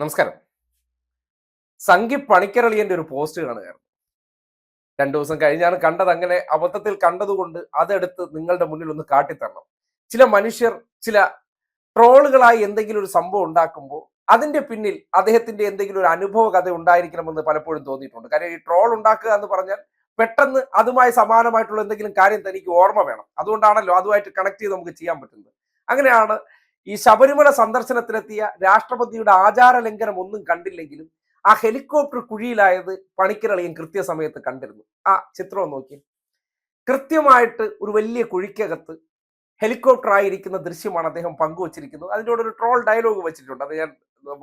നമസ്കാരം. സംഗി പണിക്കരളിയന്റെ ഒരു പോസ്റ്റ് കാണുകയായിരുന്നു രണ്ടു ദിവസം കഴിഞ്ഞാണ് കണ്ടത്. അങ്ങനെ അബദ്ധത്തിൽ കണ്ടതുകൊണ്ട് അതെടുത്ത് നിങ്ങളുടെ മുന്നിൽ ഒന്ന് കാട്ടിത്തരണം. ചില മനുഷ്യർ ചില ട്രോളുകളായി എന്തെങ്കിലും ഒരു സംഭവം ഉണ്ടാക്കുമ്പോൾ അതിന്റെ പിന്നിൽ അദ്ദേഹത്തിന്റെ എന്തെങ്കിലും ഒരു അനുഭവ കഥ ഉണ്ടായിരിക്കണമെന്ന് പലപ്പോഴും തോന്നിയിട്ടുണ്ട്. കാര്യം ഈ ട്രോൾ ഉണ്ടാക്കുക എന്ന് പറഞ്ഞാൽ പെട്ടെന്ന് അതുമായി സമാനമായിട്ടുള്ള എന്തെങ്കിലും കാര്യം തനിക്ക് ഓർമ്മ വേണം. അതുകൊണ്ടാണല്ലോ അതുമായിട്ട് കണക്ട് ചെയ്ത് നമുക്ക് ചെയ്യാൻ പറ്റുന്നത്. അങ്ങനെയാണ് ഈ ശബരിമല സന്ദർശനത്തിനെത്തിയ രാഷ്ട്രപതിയുടെ ആചാര ലംഘനം ഒന്നും കണ്ടില്ലെങ്കിലും ആ ഹെലികോപ്റ്റർ കുഴിയിലായത് പണിക്കരളിയും കൃത്യസമയത്ത് കണ്ടിരുന്നു. ആ ചിത്രം നോക്കി കൃത്യമായിട്ട് ഒരു വലിയ കുഴിക്കകത്ത് ഹെലികോപ്റ്റർ ആയിരിക്കുന്ന ദൃശ്യമാണ് അദ്ദേഹം പങ്കുവച്ചിരിക്കുന്നത്. അതിന്റെ കൂടെ ഒരു ട്രോൾ ഡയലോഗ് വെച്ചിട്ടുണ്ട്. അത് ഞാൻ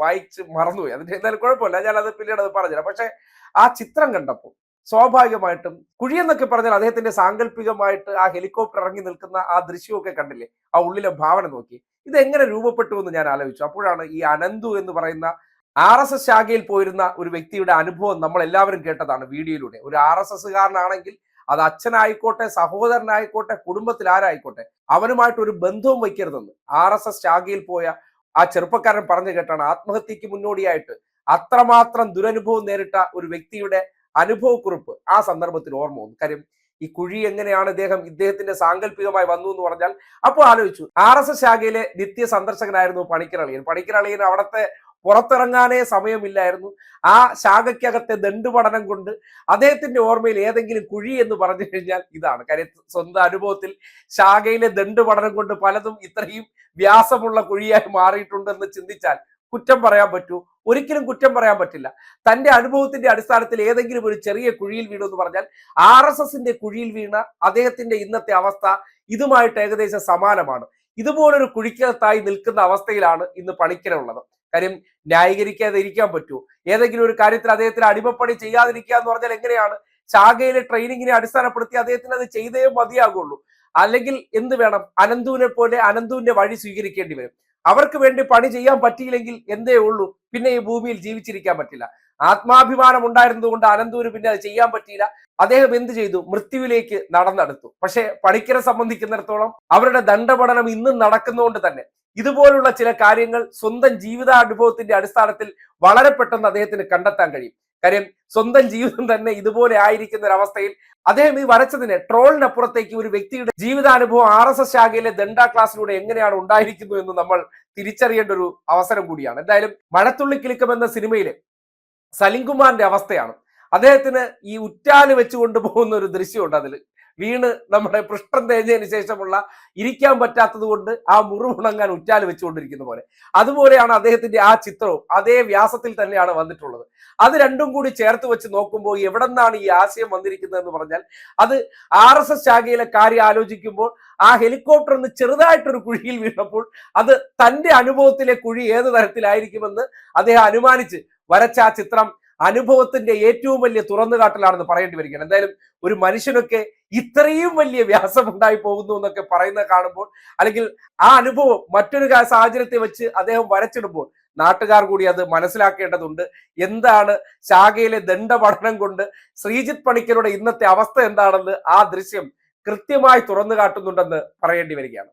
വായിച്ച് മറന്നുപോയി. അതിന്റെ എന്തായാലും കുഴപ്പമില്ല. ഞാൻ അത് പിന്നീട് അത് പറഞ്ഞുതരാം. പക്ഷെ ആ ചിത്രം കണ്ടപ്പോൾ സ്വാഭാവികമായിട്ടും കുഴിയെന്നൊക്കെ പറഞ്ഞാൽ അദ്ദേഹത്തിന്റെ സാങ്കല്പികമായിട്ട് ആ ഹെലികോപ്റ്റർ ഇറങ്ങി നിൽക്കുന്ന ആ ദൃശ്യമൊക്കെ കണ്ടില്ലേ? ആ ഉള്ളിലെ ഭാവന നോക്കി. ഇത് എങ്ങനെ രൂപപ്പെട്ടു എന്ന് ഞാൻ ആലോചിച്ചു. അപ്പോഴാണ് ഈ അനന്തു എന്ന് പറയുന്ന ആർ എസ് എസ് ശാഖയിൽ പോയിരുന്ന ഒരു വ്യക്തിയുടെ അനുഭവം നമ്മൾ എല്ലാവരും കേട്ടതാണ് വീഡിയോയിലൂടെ. ഒരു ആർ എസ് എസ്സുകാരനാണെങ്കിൽ അത് അച്ഛനായിക്കോട്ടെ സഹോദരനായിക്കോട്ടെ കുടുംബത്തിൽ ആരായിക്കോട്ടെ അവനുമായിട്ട് ഒരു ബന്ധവും വയ്ക്കരുതെന്ന്. ആർ എസ് എസ് ശാഖയിൽ പോയ ആ ചെറുപ്പക്കാരൻ പറഞ്ഞു കേട്ടാണ് ആത്മഹത്യക്ക് മുന്നോടിയായിട്ട് അത്രമാത്രം ദുരനുഭവം നേരിട്ട ഒരു വ്യക്തിയുടെ അനുഭവക്കുറിപ്പ്. ആ സന്ദർഭത്തിൽ ഓർമ്മ വന്നു. കാര്യം ഈ കുഴി എങ്ങനെയാണ് ഇദ്ദേഹം ഇദ്ദേഹത്തിന്റെ സാങ്കല്പികമായി വന്നു എന്ന് പറഞ്ഞാൽ അപ്പോൾ ആലോചിച്ചു. ആർ എസ് എസ് ശാഖയിലെ നിത്യ സന്ദർശകനായിരുന്നു പണിക്കരളിയൻ. പണിക്കരളിയൻ അവിടുത്തെ പുറത്തിറങ്ങാനേ സമയമില്ലായിരുന്നു. ആ ശാഖയ്ക്കകത്തെ ദണ്ടുപഠനം കൊണ്ട് അദ്ദേഹത്തിന്റെ ഓർമ്മയിൽ ഏതെങ്കിലും കുഴി എന്ന് പറഞ്ഞു കഴിഞ്ഞാൽ ഇതാണ്. കാര്യം സ്വന്തം അനുഭവത്തിൽ ശാഖയിലെ ദണ്ടുപഠനം കൊണ്ട് പലതും ഇത്രയും വ്യാസമുള്ള കുഴിയായി മാറിയിട്ടുണ്ടെന്ന് ചിന്തിച്ചാൽ കുറ്റം പറയാൻ പറ്റൂ. ഒരിക്കലും കുറ്റം പറയാൻ പറ്റില്ല. തന്റെ അനുഭവത്തിന്റെ അടിസ്ഥാനത്തിൽ ഏതെങ്കിലും ഒരു ചെറിയ കുഴിയിൽ വീണു എന്ന് പറഞ്ഞാൽ ആർ എസ് എസിന്റെ കുഴിയിൽ വീണ അദ്ദേഹത്തിന്റെ ഇന്നത്തെ അവസ്ഥ ഇതുമായിട്ട് ഏകദേശം സമാനമാണ്. ഇതുപോലൊരു കുഴിക്കകത്തായി നിൽക്കുന്ന അവസ്ഥയിലാണ് ഇന്ന് പണിക്കലുള്ളത് കാര്യം ന്യായീകരിക്കാതെ ഇരിക്കാൻ പറ്റൂ. ഏതെങ്കിലും ഒരു കാര്യത്തിൽ അദ്ദേഹത്തിന് അടിമപ്പണി ചെയ്യാതിരിക്കുക എന്ന് പറഞ്ഞാൽ എങ്ങനെയാണ്? ശാഖയിലെ ട്രെയിനിങ്ങിനെ അടിസ്ഥാനപ്പെടുത്തി അദ്ദേഹത്തിന് അത് ചെയ്തേ മതിയാകുള്ളൂ. അല്ലെങ്കിൽ എന്ത് വേണം? അനന്തുവിനെ പോലെ അനന്തുവിന്റെ വഴി സ്വീകരിക്കേണ്ടി വരും. അവർക്ക് വേണ്ടി പണി ചെയ്യാൻ പറ്റിയില്ലെങ്കിൽ എന്തേ ഉള്ളൂ? പിന്നെ ഈ ഭൂമിയിൽ ജീവിച്ചിരിക്കാൻ പറ്റില്ല. ആത്മാഭിമാനം ഉണ്ടായിരുന്നതുകൊണ്ട് അനന്തൂര് പിന്നെ അത് ചെയ്യാൻ പറ്റിയില്ല. അദ്ദേഹം എന്ത് ചെയ്തു? മൃത്യുവിലേക്ക് നടന്നെടുത്തു. പക്ഷെ പണിക്കരെ സംബന്ധിക്കുന്നിടത്തോളം അവരുടെ ദണ്ഡപഠനം ഇന്നും നടക്കുന്നതുകൊണ്ട് തന്നെ. ഇതുപോലുള്ള ചില കാര്യങ്ങൾ സ്വന്തം ജീവിതാനുഭവത്തിന്റെ അടിസ്ഥാനത്തിൽ വളരെ പെട്ടെന്ന് അദ്ദേഹത്തിന് കണ്ടെത്താൻ കഴിയും. കാര്യം സ്വന്തം ജീവിതം തന്നെ ഇതുപോലെ ആയിരിക്കുന്ന ഒരു അവസ്ഥയിൽ അദ്ദേഹം ഈ വരച്ചതിന് ട്രോളിനപ്പുറത്തേക്ക് ഒരു വ്യക്തിയുടെ ജീവിതാനുഭവം ആർ എസ് എസ് ശാഖയിലെ ദണ്ഡ ക്ലാസ്സിലൂടെ എങ്ങനെയാണ് ഉണ്ടായിരിക്കുന്നു എന്ന് നമ്മൾ തിരിച്ചറിയേണ്ട ഒരു അവസരം കൂടിയാണ്. എന്തായാലും മഴത്തുള്ളി കിലുക്കം എന്ന സിനിമയിലെ സലിംകുമാറിന്റെ അവസ്ഥയാണ്. അദ്ദേഹത്തിന് ഈ ഉറ്റാൽ വെച്ചുകൊണ്ട് പോകുന്ന ഒരു ദൃശ്യമുണ്ട് അതിൽ വീണ് നമ്മുടെ പൃഷ്ഠം തേഞ്ഞതിന് ശേഷമുള്ള ഇരിക്കാൻ പറ്റാത്തത് കൊണ്ട് ആ മുറിവുണങ്ങാൻ ഉറ്റാൽ വെച്ചുകൊണ്ടിരിക്കുന്ന പോലെ. അതുപോലെയാണ് അദ്ദേഹത്തിന്റെ ആ ചിത്രവും. അതേ വ്യാസത്തിൽ തന്നെയാണ് വന്നിട്ടുള്ളത്. അത് രണ്ടും കൂടി ചേർത്ത് വെച്ച് നോക്കുമ്പോൾ എവിടെ നിന്നാണ് ഈ ആശയം വന്നിരിക്കുന്നത് എന്ന് പറഞ്ഞാൽ അത് ആർ എസ് എസ് ശാഖയിലെ കാര്യം ആലോചിക്കുമ്പോൾ ആ ഹെലികോപ്റ്റർ ഒന്ന് ചെറുതായിട്ടൊരു കുഴിയിൽ വീണപ്പോൾ അത് തന്റെ അനുഭവത്തിലെ കുഴി ഏത് തരത്തിലായിരിക്കുമെന്ന് അദ്ദേഹം അനുമാനിച്ച് വരച്ച ആ ചിത്രം അനുഭവത്തിന്റെ ഏറ്റവും വലിയ തുറന്നുകാട്ടലാണെന്ന് പറയേണ്ടി വരികയാണ്. എന്തായാലും ഒരു മനുഷ്യനൊക്കെ ഇത്രയും വലിയ വ്യാസം ഉണ്ടായി പോകുന്നു എന്നൊക്കെ പറയുന്ന കാണുമ്പോൾ അല്ലെങ്കിൽ ആ അനുഭവം മറ്റൊരു സാഹചര്യത്തെ വെച്ച് അദ്ദേഹം വരച്ചിടുമ്പോൾ നാട്ടുകാർ കൂടി അത് മനസ്സിലാക്കേണ്ടതുണ്ട്. എന്താണ് ശാഖയിലെ ദണ്ഡപഠനം കൊണ്ട് ശ്രീജിത് പണിക്കരുടെ ഇന്നത്തെ അവസ്ഥ എന്താണെന്ന് ആ ദൃശ്യം കൃത്യമായി തുറന്നു കാട്ടുന്നുണ്ടെന്ന് പറയേണ്ടി വരികയാണ്.